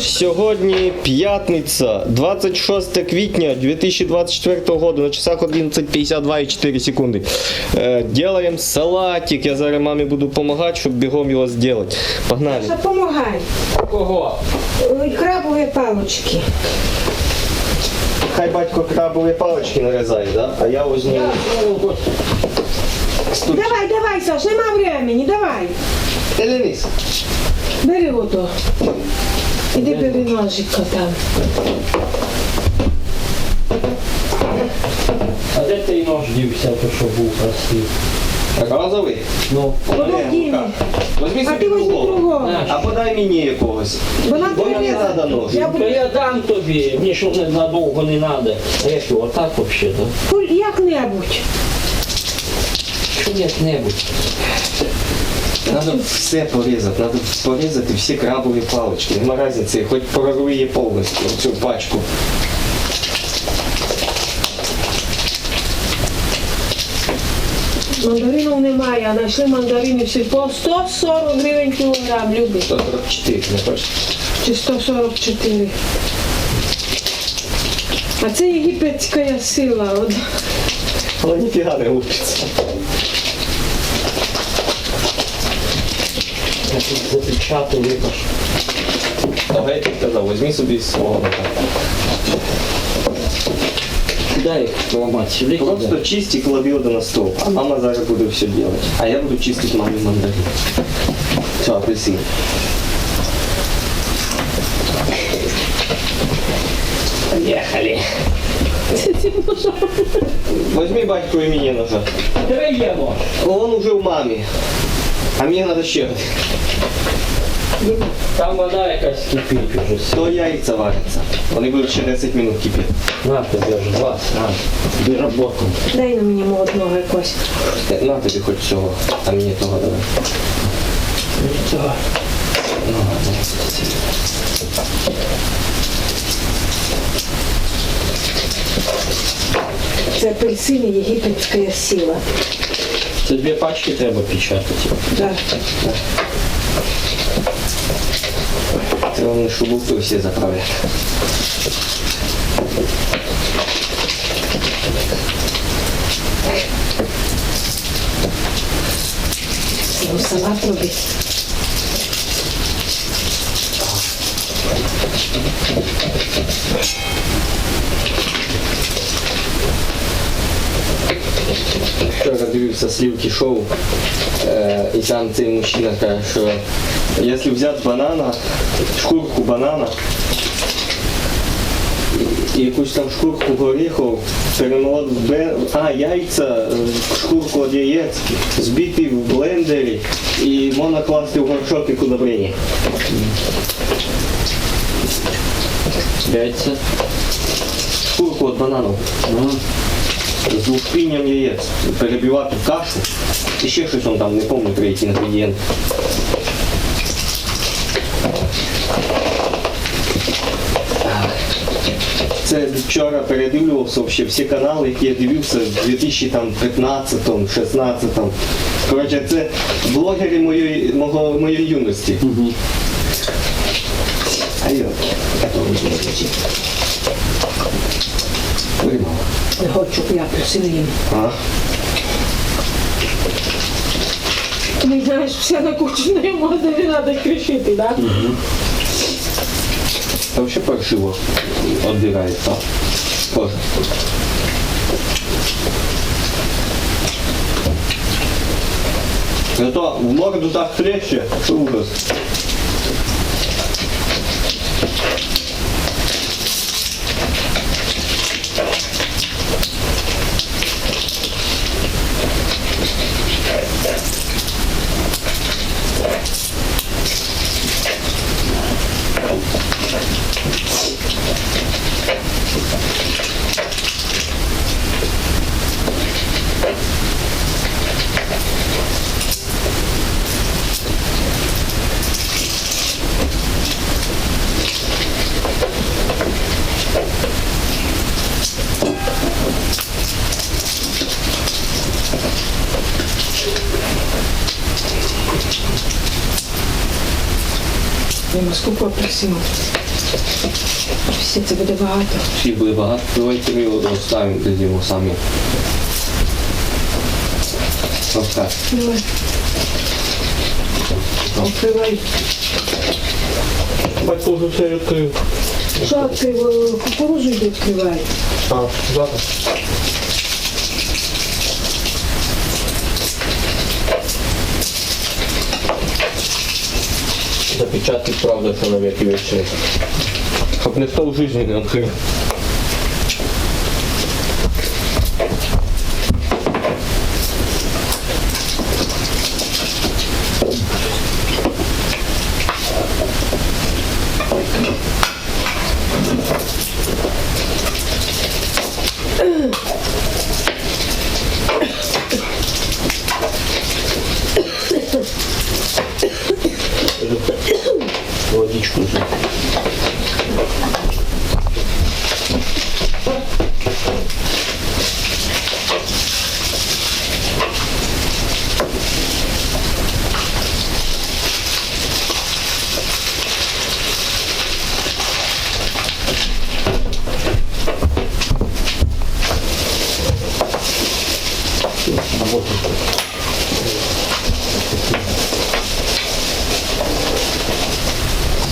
Сьогодні п'ятниця, 26 квітня 2024 року, на часах 11.52 і 4 секунди. Е, Делаємо салатик. Я зараз мамі буду допомагати, щоб бігом його зробити. Погнали. Допомагай. Кого? Ой, Крабові палочки. Хай батько крабові палички нарізає, да? а я візьму. Давай, давай, Саш, нема времени, давай. Елініс. Бери ото. Іди бери ножика там. А де той нож дівся, то що був красивий? Розовий. Ну, Подожди. Возьми А собі ти возьми другого. другого. А подай мені якогось. Бо нам Бо мені треба. треба нож. Я То буду... я дам тобі, мені що не надовго не треба. А як його так взагалі-то? Куль- Як-небудь. Що як-небудь? Надо все порізати, надо порізати всі крабові палички. Нема різниці, хоч прорви її повністю, цю пачку. Мандаринів немає, а знайшли мандарини всі по 140 гривень кілограм, любить. 144, не хочеш? Чи 144. А це єгипетська сила. От. Але ніфіга не лупиться. Я тут запечатав, викаш. Ага, я тобі казав, візьми собі свого. Куди їх поламати? Сюди? Просто куди? чисти клади на стол, а мама зараз буде все делать. А я буду чистить мамі мандарин. Все, апельсин. Поїхали. Возьми батько і мені ножа. Де є нож? Он уже в мамі. А мені треба ще. один. Там вода якась кипить уже. То яйця варяться. Вони будуть ще 10 минут кипіти. На тобі аж вас, на. Тобі роботу. Дай на мені молодного якось. Е, На тобі хоч цього, а мені того давай. Давай. Ну, ладно. Це апельсини єгипетська сила. Це дві пачки треба печатати. Да. Це вони шубуки всі заправлять. Ну, салат робить. Вчора дивився слівки шоу, е, і там цей мужчина каже, що якщо взяти банана, шкурку банана, і якусь там шкурку горіхів, перемолоти в блен... а, яйця, шкурку від яєць, збити в блендері і можна класти в горшок і кудобрені. Яйця. Шкурку від банану. З лушпінням яєць, перебивати кашу. І ще щось он там, не пам'ятаю третій інгредієнт. Це вчора передивлювався вообще всі канали, які я дивився в 2015-16. Коротше, це блогери моєї, мого, моєї юності. Я то не. Не хочу я апельсини їм. А? Ти знаєш, все на кучу не можна, не треба кричити, так? Та вообще паршиво отбирается. Тоже. Зато в морду так хлеще, ужас. Скупо апельсинів. Всі це буде багато. Всі буде багато. Давайте ми його доставимо тоді його самі. Ось так. Давай. Відкривай. Батько вже все відкрив. Що ти е, кукурузу йде відкривай? А, зараз. Запечатки, правда, що на веки вічні. не ніхто в житті не Thank Водичку вже.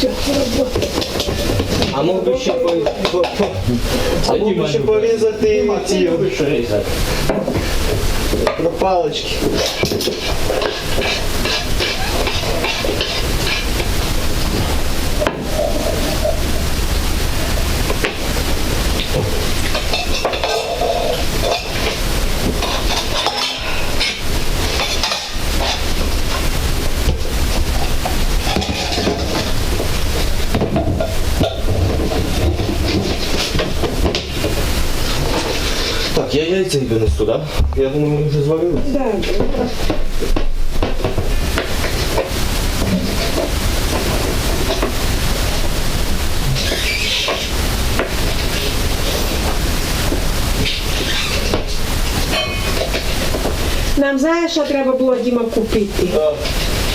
Все, робота. А мог би ще по- по- по- а мог би ще порізати. Ці Будеш різати. пропалочки. Так, я думаю, ми вже зварили. Да. Нам знаєш, що треба було Діма купити?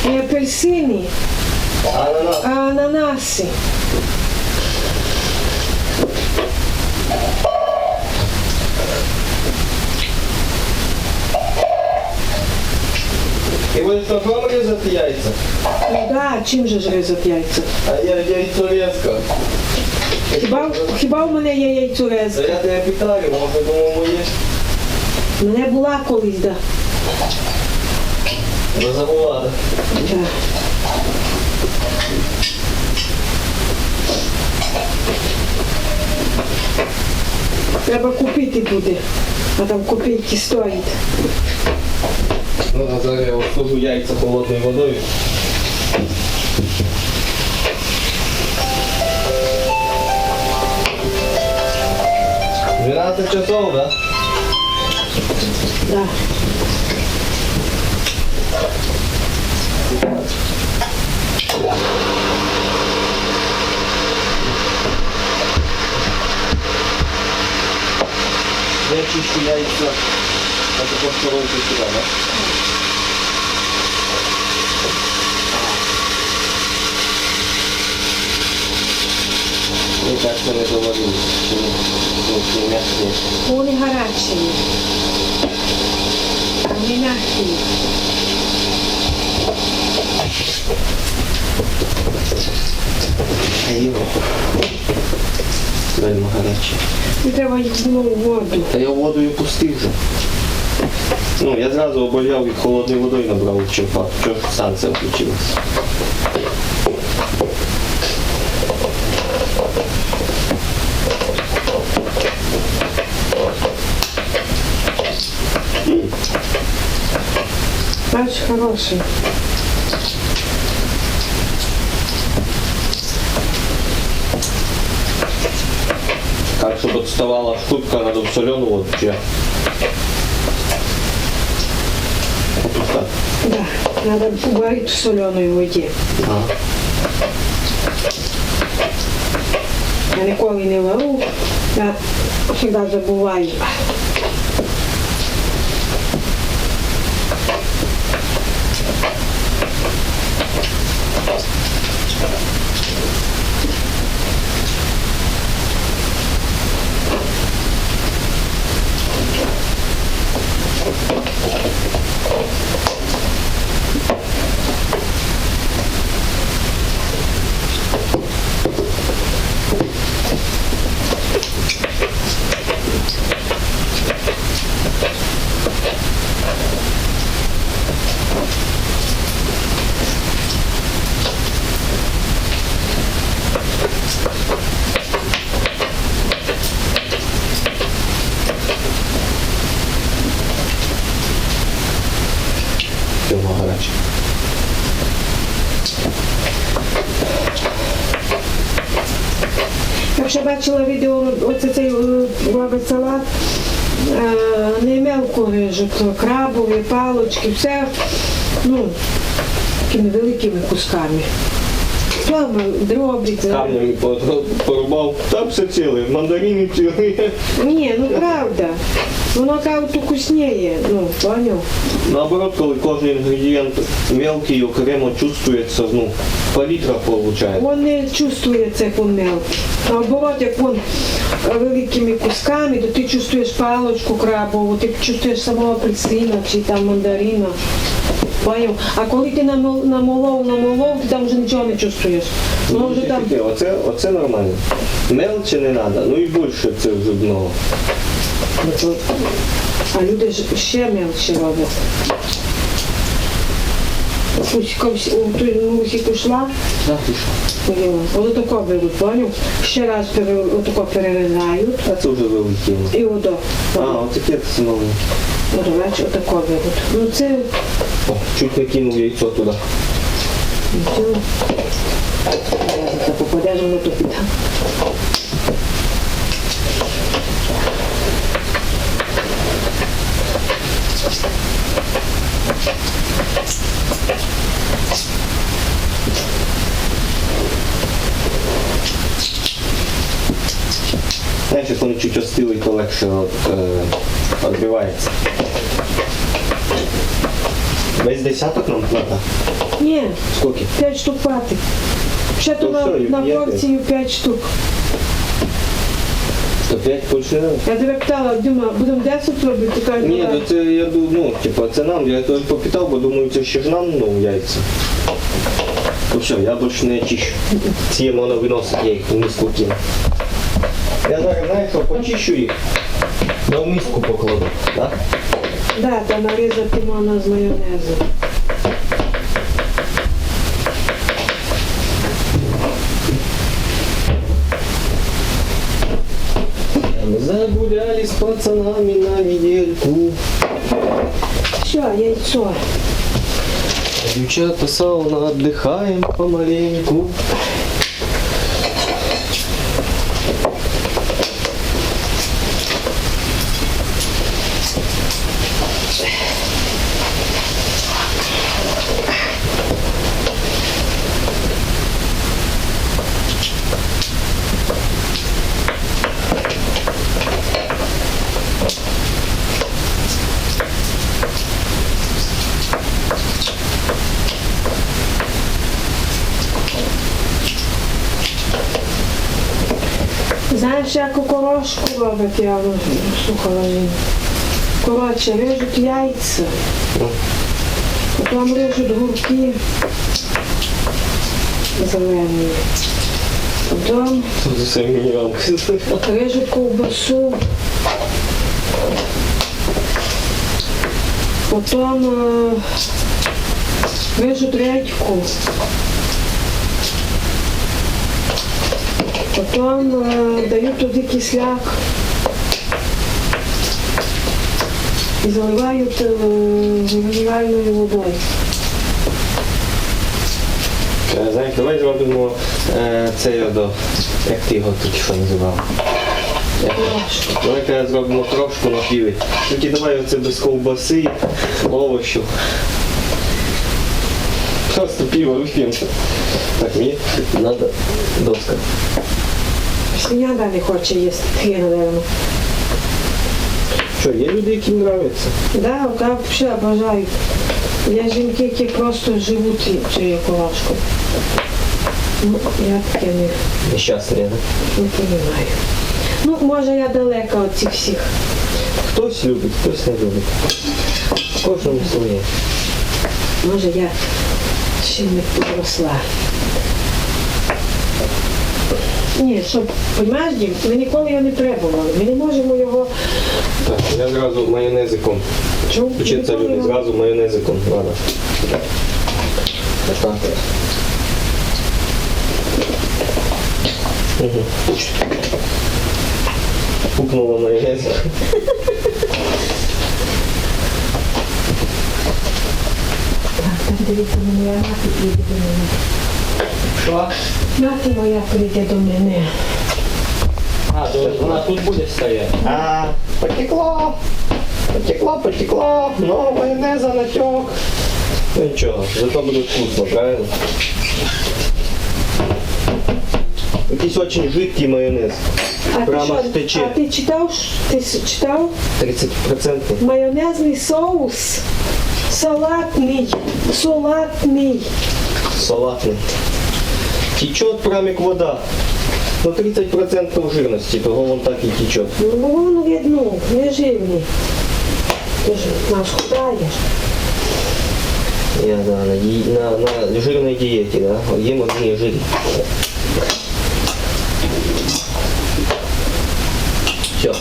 Не апельсини, а ананаси. І будеш ножом різати яйця? Ну да, чим же ж різати яйця? А я яйцорезка. Хіба, хіба у мене є яйцорез? Та я тебе питаю, може, думав, моє. У мене була колись, да. Не забула. да. Треба купити буде, а там копійки стоїть. Ну, а зараз я обслужу яйця холодною водою. Двенадцать часов, да? Да. Я чищу яйца. Это просто роллы сюда, да? Мне кажется, не говорили, что не, мягкие. Вони гарячі. Вони м'які. А его. Вельми гарячі. І треба їх було у воду. Та я воду і пустив вже. Ну, я зразу обов'яв їх холодною водою набрав черпак, що станція включилась. Бач, хороший. Так, щоб відставала штука, треба в солену воду Да. Надо варить в соленой воді. Ага. Я ніколи не вару. Я завжди забуваю. Так що бачила відео, оце цей е, робить салат. Е, Не мелко режуть, крабові, палочки, все ну, такими великими кусками. Слава, дробі. це- Камнями порубав. Там все ціле, мандарини цілі. Ні, ну правда. Воно кажуть вкусніє, ну, поняв? Наоборот, коли кожен інгредієнт мелкий, окремо чувствується, ну, палітра виходить. Он не чувствує це он мелкий. Наоборот, як він великими кусками, то ти чувствуєш палочку крабову, ти чувствуєш самого апельсина чи там мандарина. Поняв? А коли ти намол- намолов, намолов, ти там вже нічого не чувствуєш. Воно вже там. Таке, Оце, оце нормально. Мелче не треба, ну і більше це вже много. А люди ж ще мелче роблять. Кузька всі- у ту мусі пішла, Так, і що? поняла. Тако беруть, поняв? Ще раз пере, отако перерізають. А це вже вилетіло. І одо. А, отаке це нове. Бачиш, отако беруть. Ну це О, чуть не кинув яйцо туди. нічого. Та попадеш воно то піде. Знаєш, як вони чуть остили, то легше от, е, відбивається. Весь десяток нам плата. Ні, Скільки? п'ять штук пати. Ще то То на, все, на є порцію п'ять штук. То 5 більше. Я тебе питала, Дюма, будемо 10 робити? Ти кажеш, Ні, давай. то це я думаю, ну, типа, це нам, я то попитав, бо думаю, це ще ж нам, ну, яйця. То все, я більше не очищу. Ці можна виносити, я їх в миску кину. Я зараз, знаєш, що почищу їх, в миску покладу, так? Да, та нарізати можна з майонезом. Загуляли с пацанами на недельку. Все, яйцо. Девчата сауна, отдыхаем помаленьку. Знаєш, як окорошку робить, я ну, слухала жінку. Коротше, режуть яйця, потім режуть гурки зелені, потім режуть ковбасу, потім е, режуть редьку, потім е, дають туди кисляк і заливають е, мінеральною водою. Е, Знаєш, давай зробимо е, цей одо, як ти його тут що називав. Коротше. Давай зробимо трошку на піві. Тільки давай оце без ковбаси, овочів. Просто пиво вип'ємо. Так, мені треба доска. Свиня далі хоче їсти, я, напевно. Що, є люди, яким подобається? Да, так взагалі обожають. Є жінки, які просто живуть цією колашкою. Ну, я таке не, Нещасний, да? не розумію. Ну, може я далека від цих всіх. Хтось любить, хтось не любить. Кожному своє. Може я ще не підросла. Ні, щоб, розумієш, Дім, ми ніколи його не требували. Ми не можемо його Так, я зразу майонезиком. чув. Вчиться люди зразу майонезиком. Ладно. Так. Угу. Пукнула майонезик. Так, дивіться, моя мати до мене. Що? Мати моя прийде до мене. А, то вона тут буде стояти. А, потекло. Потекло, потекло. Ну, майонеза натек. Ну ничего, зато будет вкусно, правильно? Якийсь очень жидкий майонез. А ти, Прямо що, аж тече. а ти читав, ти с- читав? 30%. Майонезний соус. Салатний. Салатний. Салатный. Течет прям как вода. Ну 30% жирности, того он так и течет. Ну, воно видно, не жирний. Ти ж нас худаєш. Я да, на, ди- на, на жирной диете, да. Ем одни жиры. Все.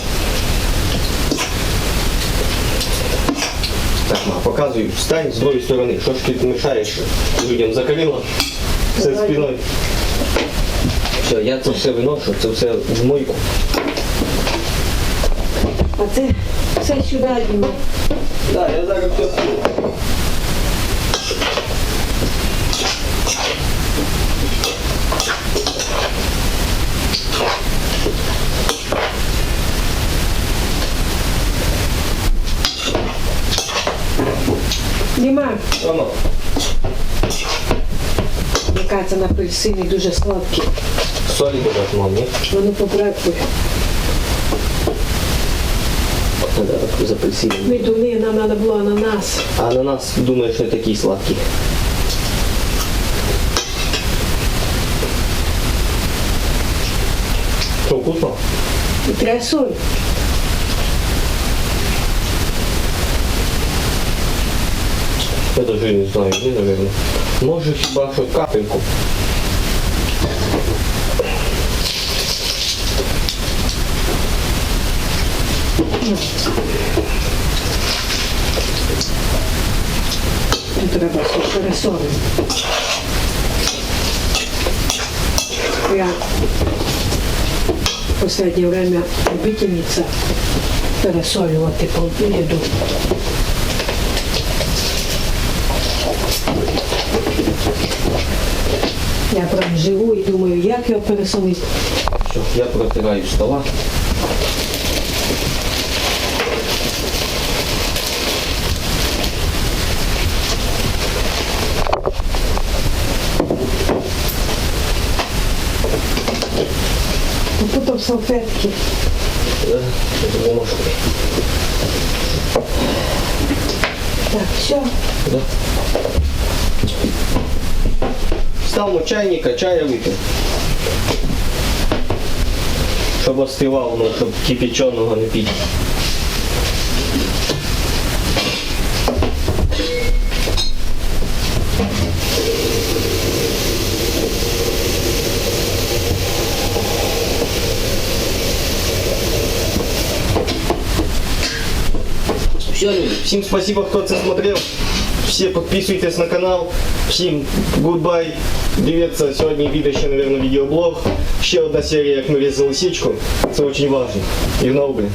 Так, ма, показывай. Встань с другой стороны. Что ж ты мешаешь людям? Закрыла Давай. спиной. Все, я це все виношу, це все в мойку. А це все сюди Діма. Да, я зараз все Діма, Воно. яка це на апельсині дуже сладкі. Солі додать, мам, ні? Вони попередку. Надо з апельсином. Ми дуни, нам треба було ананас. А ананас, думаєш, не такий сладкий. Що, вкусно? І треба соль. Я даже не знаю, ні, наверное. Може хіба що капельку. Тут треба пересолити. Я в последнее время любительница пересолювати по їду. Я прям живу і думаю, як його пересолити. Все, я протираю стола. Потім салфетки. Да, допоможу. Так, все. Да. Ставимо чайника, чая випив. Щоб остивав, ну, щоб кипяченого не пити. Все, люди, всім спасибо, хто це смотрел. Все підписуйтесь на канал. Всім goodbye. Дивіться сьогодні відео ще, наверное, відеоблог. Ще одна серія, як ми різали січку. Це дуже важливо. І блін.